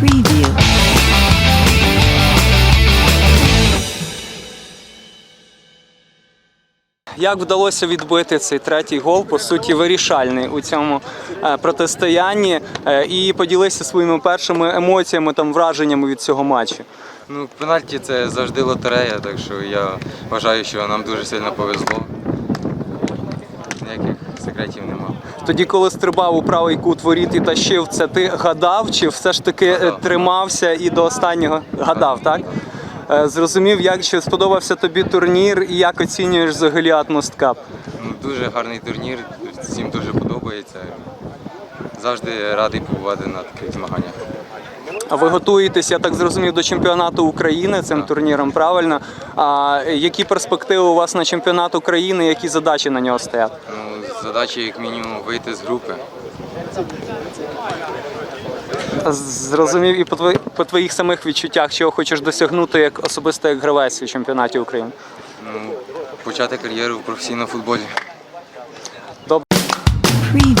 Preview. Як вдалося відбити цей третій гол, по суті, вирішальний у цьому е, протистоянні, Е, і поділися своїми першими емоціями там враженнями від цього матчу. Ну, пенальті це завжди лотерея, так що я вважаю, що нам дуже сильно повезло. Секретів нема. Тоді, коли стрибав у правий кут воріт і тащив, це ти гадав, чи все ж таки е, Гадав. тримався і до останнього гадав, так? Е, Зрозумів, як чи сподобався тобі турнір і як оцінюєш взагалі Атмост Кап? Ну, дуже гарний турнір, всім дуже подобається. Завжди радий побувати на таких змаганнях. А ви готуєтесь, я так зрозумів, до чемпіонату України цим турніром, правильно? А які перспективи у вас на чемпіонат України, які задачі на нього стоять? Ну, задача як мінімум вийти з групи. Зрозумів і по, твої- по твоїх самих відчуттях, чого хочеш досягнути як особисто як гравець у чемпіонаті України. Ну, почати кар'єру в професійному футболі. Preview.